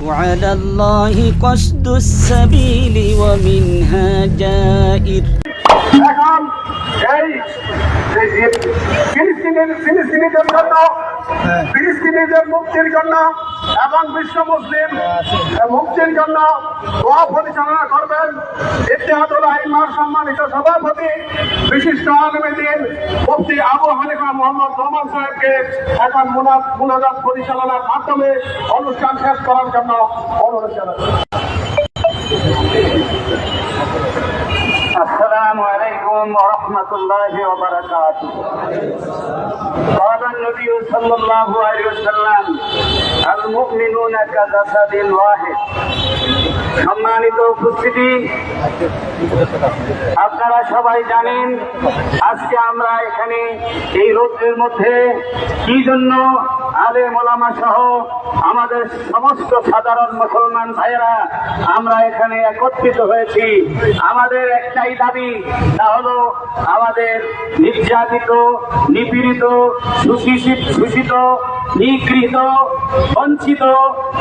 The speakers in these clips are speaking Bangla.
وعلى الله قصد السبيل ومنها جائر এখন এই এই যে ফিলিস্তিনের ফিলিস্তিনিদের জন্য হ্যাঁ। ফিলিস্তিনিদের মুক্তির জন্য এবং বিশ্ব মুসলিম হ্যাঁ, মুক্তির জন্য দোয়া পরিচালনা করবেন। ইতিহাদুল আইমার সম্মানিত সভাপতি বিশিষ্ট আলমীদিন মুফতি আবু হানিফা মোহাম্মদ রহমান সাহেবকে এখন মুনাজাত পরিচালনার মাধ্যমে অনুষ্ঠান শেষ করার জন্য অনুরোধ জানাচ্ছি। عليكم ورحمة الله وبركاته قال النبي صلى الله عليه وسلم المؤمنون كجسد واحد সম্মানিত উপস্থিতি আপনারা সবাই জানেন আজকে আমরা এখানে এই রোদ্রের মধ্যে কি জন্য আলে মোলামা সহ আমাদের সমস্ত সাধারণ মুসলমান ভাইয়েরা, আমরা এখানে একত্রিত হয়েছি। আমাদের একটাই দাবি, তা হলো আমাদের নির্যাতিত, নিপীড়িত শোষিত, নিগৃহীত, বঞ্চিত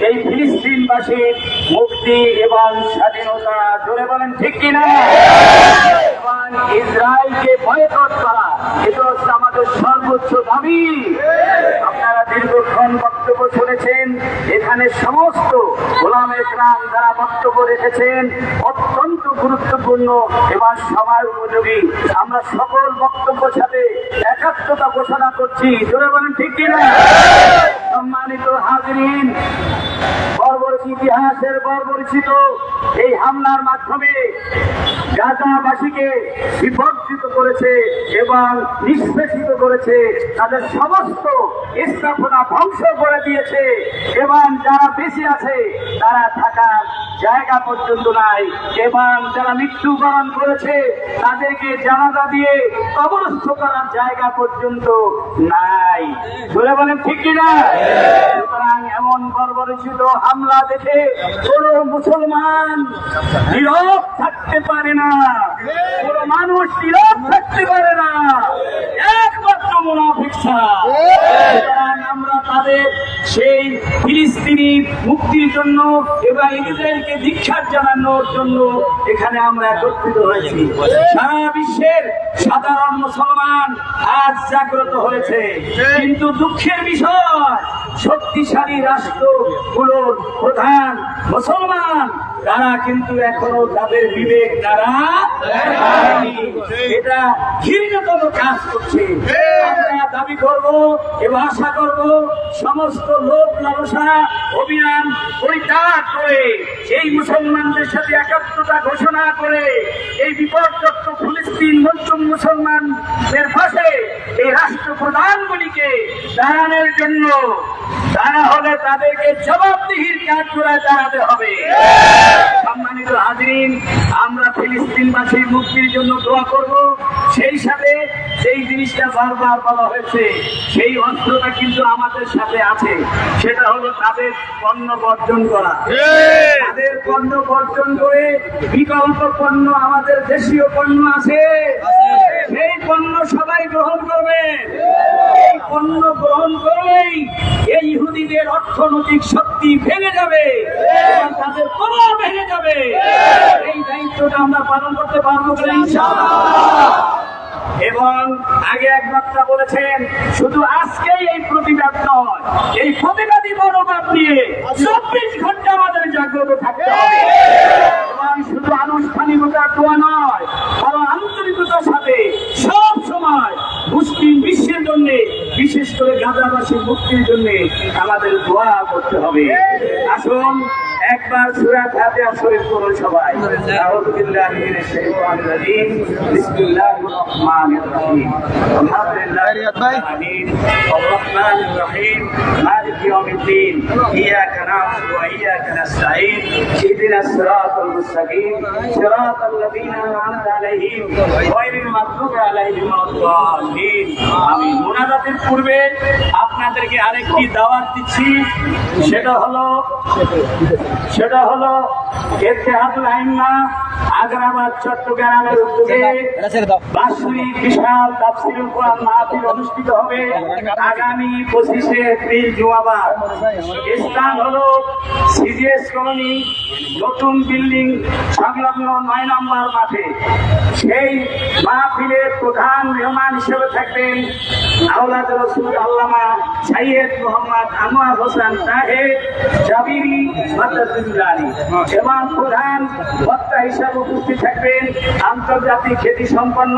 এই ফিলিস্তিনবাসীর মুক্তি এবং স্বাধীনতা। জোরে বলেন, ঠিক কিনা এবং ইসরায়েলকে বয়কট করা এটা হচ্ছে আমাদের সর্বোচ্চ দাবি। আপনারা দীর্ঘক্ষণ বক্তব্য শুনেছেন। এখানে সমস্ত গোলাম ইসলাম যারা বক্তব্য রেখেছেন, অত্যন্ত গুরুত্বপূর্ণ এবং সবার উপযোগী। আমরা সকল বক্তব্য সাথে একাত্মতা ঘোষণা করছি। জোরে বলেন ঠিক কিনা? সম্মানিত হাজরিন ইতিহাসের বর্বরিচিত এই হামলার মাধ্যমে গাজাবাসীকে বিপর্জিত করেছে এবং নিষ্পেষিত করেছে। তাদের সমস্ত স্থাপনা ধ্বংস করে দিয়েছে এবং যারা বেশি আছে, তারা থাকার জায়গা পর্যন্ত নাই এবং যারা মৃত্যুবরণ করেছে, তাদেরকে জানাজা দিয়ে কবরস্থ করার জায়গা পর্যন্ত নাই। বলে বলেন, ঠিক কিনা? সুতরাং এমন বর্বরিচিত হামলা দেখে কোন মুসলমান নীরব থাকতে পারে না। কোন মানুষ নীরব থাকতে পারে না। একমাত্র মুনাফিক আমরা তাদের সেই ফিলিস্তিনি মুক্তির জন্য এবং ইসরায়েলকে দীক্ষার জানানোর জন্য এখানে আমরা একত্রিত হয়েছি। সারা বিশ্বের সাধারণ মুসলমান আজ জাগ্রত হয়েছে। কিন্তু দুঃখের বিষয় শক্তিশালী রাষ্ট্রগুলোর প্রধান মুসলমান তারা কিন্তু এখনও তাদের বিবেক দ্বারা দেখায়নি। এটা ঘৃণতম কাজ করছে। আমরা দাবি করব এবং আশা করব সমস্ত লোক লালসা অভিযান পরিত্যাগ করে এই মুসলমানদের সাথে একাত্মতা ঘোষণা করে, এই বিপর্যস্ত ফিলিস্তিন মজলুম মুসলমানদের পাশে এই রাষ্ট্র প্রধানগুলিকে দাঁড়ানোর জন্য তারা হলে তাদেরকে জবাবদিহির কাজ করে দাঁড়াতে হবে। সম্মানিত হাজিরিন, আমরা ফিলিস্তিনবাসীর মুক্তির জন্য দোয়া করব। সেই সাথে সেই জিনিসটা বারবার বলা হয়েছে। সেই অস্ত্রটা কিন্তু আমাদের সাথে আছে। সেটা হলো তাদের পণ্য বর্জন করা। তাদের পণ্য বর্জন করে বিকল্প পণ্য আমাদের দেশীয় পণ্য আছে। সেই পণ্য সবাই গ্রহণ করবে। এই পণ্য গ্রহণ করলেই এই ইহুদিদের অর্থনৈতিক শক্তি ভেঙে যাবে। তাদের প্রভাব ভেঙে যাবে। এই দায়িত্বটা আমরা পালন করতে পারব ইনশাআল্লাহ। এবং আগে এক বক্তা বলেছেন, শুধু আজকেই এই প্রতিবাদ নয়, এই প্রতিবাদী মনোভাব নিয়ে চব্বিশ ঘণ্টা আমাদের জাগ্রত থাকতে হবে। এবং শুধু আনুষ্ঠানিকতার দোয়া নয়, বরং আন্তরিকতার সাথে সব সময় মুসলিম বিশ্বের জন্য, বিশেষ করে গাজাবাসীর মুক্তির জন্য আমাদের দোয়া করতে হবে। আসুন, একবার সুরা ফাতিহা শরীফ করুন সবাই। আউযু রহমানির রহিম আলহামদুলিল্লাহি রাব্বিল আলামিন الرحمن الرحيم مالك يوم الدين إياك نعبد وإياك نستعين اهدنا الصراط المستقيم صراط الذين أنعمت عليهم غير المغضوب عليهم ولا الضالين আমিন মুনাজাতের পূর্বে আপনাদেরকে আরেকটি দাওয়াত দিচ্ছি সেটা হলো সেটা হলো এতেহাদুল আইম্মা আগ্রাবাদ চট্টগ্রামের উদ্যোগে অনুষ্ঠিত হবে আগামী পঁচিশে স্থান সিজিএস কলোনি বিল্ডিং সংলগ্ন নয় নম্বর মাঠে। সেই প্রধান মেহমান হিসেবে থাকবেন আল্লামা সাইয়েদ মোহাম্মদ আনোয়ার হোসেন জাবিরি এবং প্রধান বক্তা হিসাবে উপস্থিত থাকবেন আন্তর্জাতিক খ্যাতি সম্পন্ন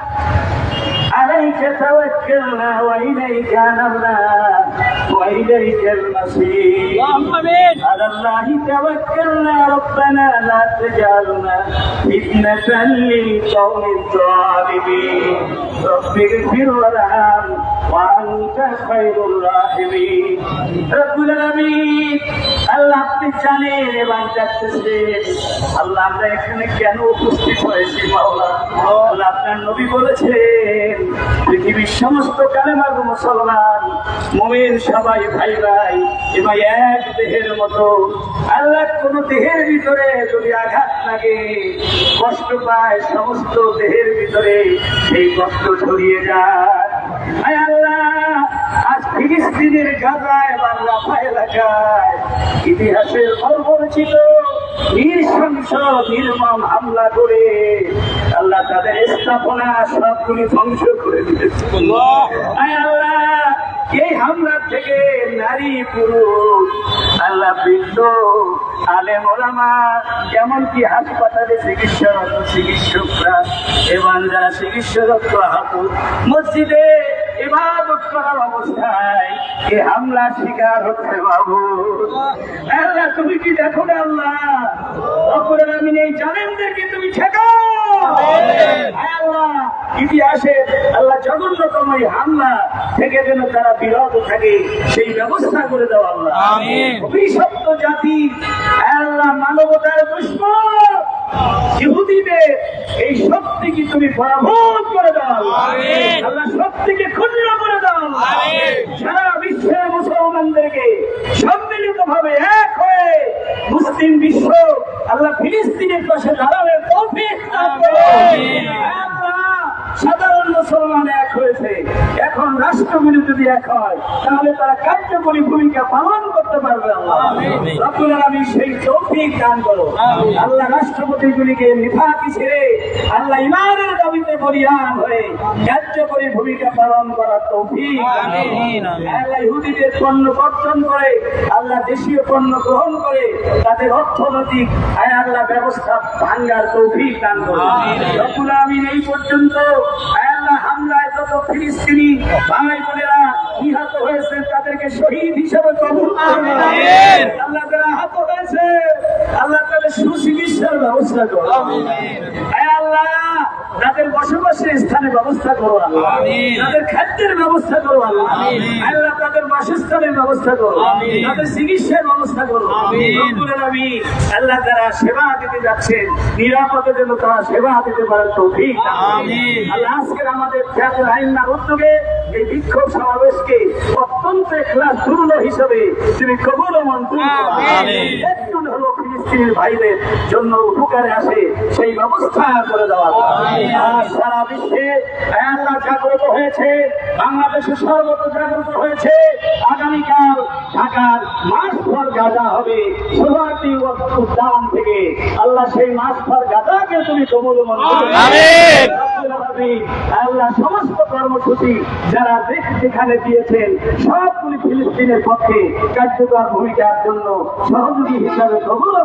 عليك توكلنا وإليك نبنا وإليك المصير على الله توكلنا ربنا لا تجعلنا فتنة للقوم الظالمين رب اغفر وارحم وأنت خير الراحمين رب العالمين আল্লাহ আপনি জানেন এবং দেখতেছেন আল্লাহ আমরা এখানে কেন উপস্থিত হয়েছি মাওলা আল্লাহ আপনার নবী বলেছেন পৃথিবীর সমস্ত কালেমার মুসলমান, মোমেন সবাই ভাই ভাই, এবার এক দেহের মতো। আল্লাহ কোন দেহের ভিতরে যদি আঘাত লাগে, কষ্ট পায় সমস্ত দেহের ভিতরে, সেই কষ্ট ছড়িয়ে যায়। আয় আল্লাহ, আজ ফিলিস্তিনের গাজায় বা রাফা এলাকায় ইতিহাসের পরিচিত নৃশংস নির্মম হামলা করে আল্লাহ তাদের স্থাপনা সবগুলি ধ্বংস করে দিয়েছে। আল্লাহ। এই হামলা থেকে নারী পুরুষ আল্লাহ বৃদ্ধ আলেম ওলামা এমনকি হাসপাতালে চিকিৎসারত চিকিৎসকরা এবং যারা চিকিৎসারত হাত মসজিদে ইবাদত করার অবস্থায় এ হামলার শিকার হচ্ছে বাবু। আল্লাহ তুমি কি দেখো না আল্লাহ? অপরের আমি নেই জানেন দেখি তুমি ঠেকাও। আল্লাহ ইতিহাসে আল্লাহ জঘন্যতম এই হামলা থেকে যেন তারা বিরত থাকে সেই ব্যবস্থা করে দাও আল্লাহ। অভিশপ্ত জাতি আল্লাহ মানবতার দুশ্মন। ইহুদিদের এই শক্তিকে তুমি পরাভূত করে দাও। আল্লাহ শক্তিকে ক্ষুণ্ণ করে দাও। সারা বিশ্বের মুসলমানদেরকে সম্মিলিত ভাবে এক হয়ে মুসলিম বিশ্ব আল্লাহ ফিলিস্তিনের পাশে দাঁড়াবে তৌফিক দান করো। মুসলমান এক হয়েছে এখন রাষ্ট্রগুলি যদি এক হয় তাহলে তারা কার্যকরী ভূমিকা পালন করতে পারবে আল্লাহ। রব্বুল আলামিন সেই তৌফিক দান করো। আল্লাহ রাষ্ট্রপতিগুলিকে নিফাকি ছেড়ে আল্লাহ ইমানের দাবিতে বলিয়ান হয়ে কার্যকরী ভূমিকা পালন করার তৌফিক আল্লাহ ইহুদিদের পণ্য বর্জন করে আল্লাহ দেশীয় পণ্য গ্রহণ করে তাদের অর্থনৈতিক আয় আল্লাহ ব্যবস্থা ভাঙ্গার তৌফিক দান করো। রব্বুল আলামিন এই পর্যন্ত আয় যত ফিলিস্তিনি ভাই বোনেরা নিহত হয়েছে তাদেরকে শহীদ হিসেবে কবুল। আল্লাহ যারা আহত হয়েছে। আল্লাহ তাদের সুচিকিৎসার ব্যবস্থা আল্লাহ তাদের বসবাসের স্থানে ব্যবস্থা করো তাদের খাদ্যের ব্যবস্থা করো আল্লাহ আল্লাহ তাদের বাসস্থানের ব্যবস্থা করো। তাদের চিকিৎসার ব্যবস্থা করো। আলামিন, আল্লাহ যারা সেবা দিতে যাচ্ছেন। নিরাপদে যেন তারা সেবা দিতে পারে আল্লাহ আজকের আমাদের খ্যাতের আইনার উদ্যোগে এই বিক্ষোভ সমাবেশকে অত্যন্ত ক্লাস পূর্ণ হিসেবে তুমি ও মঞ্জুর করো। একটু হলো ফিলিস্তিনের ভাইদের জন্য উপকারে আসে সেই ব্যবস্থা করে দেওয়া আর সারা বিশ্বে আল্লাহ জাগ্রত হয়েছে বাংলাদেশে সর্বত্র জাগ্রত হয়েছে। আগামীকাল ঢাকার মাস ফর গাজা হবে। সোহার্তি উদ্যান থেকে আল্লাহ সেই মাস ফর গাজাকে তুমি কবল আল্লাহ সমস্ত কর্মসূচি যারা যেখানে দিয়েছেন সবগুলি ফিলিস্তিনের পক্ষে কার্যকর ভূমিকার জন্য সহযোগী হিসাবে কবুল ও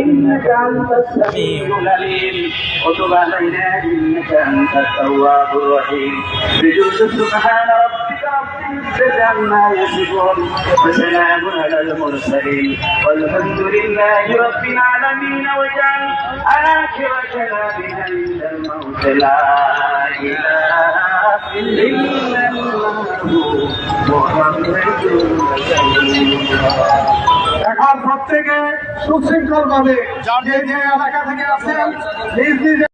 انك انت السميع العليم وتب علينا انك انت التواب الرحيم بجود سبحان ربك رب العزه عما يصفون وسلام على المرسلين والحمد لله رب العالمين واجعل اخر كلامنا عند الموت لا اله الا الله محمد رسول الله এখন প্রত্যেকে সুশৃঙ্খল ভাবে যে যে এলাকা থেকে আসেন নিজ নিজ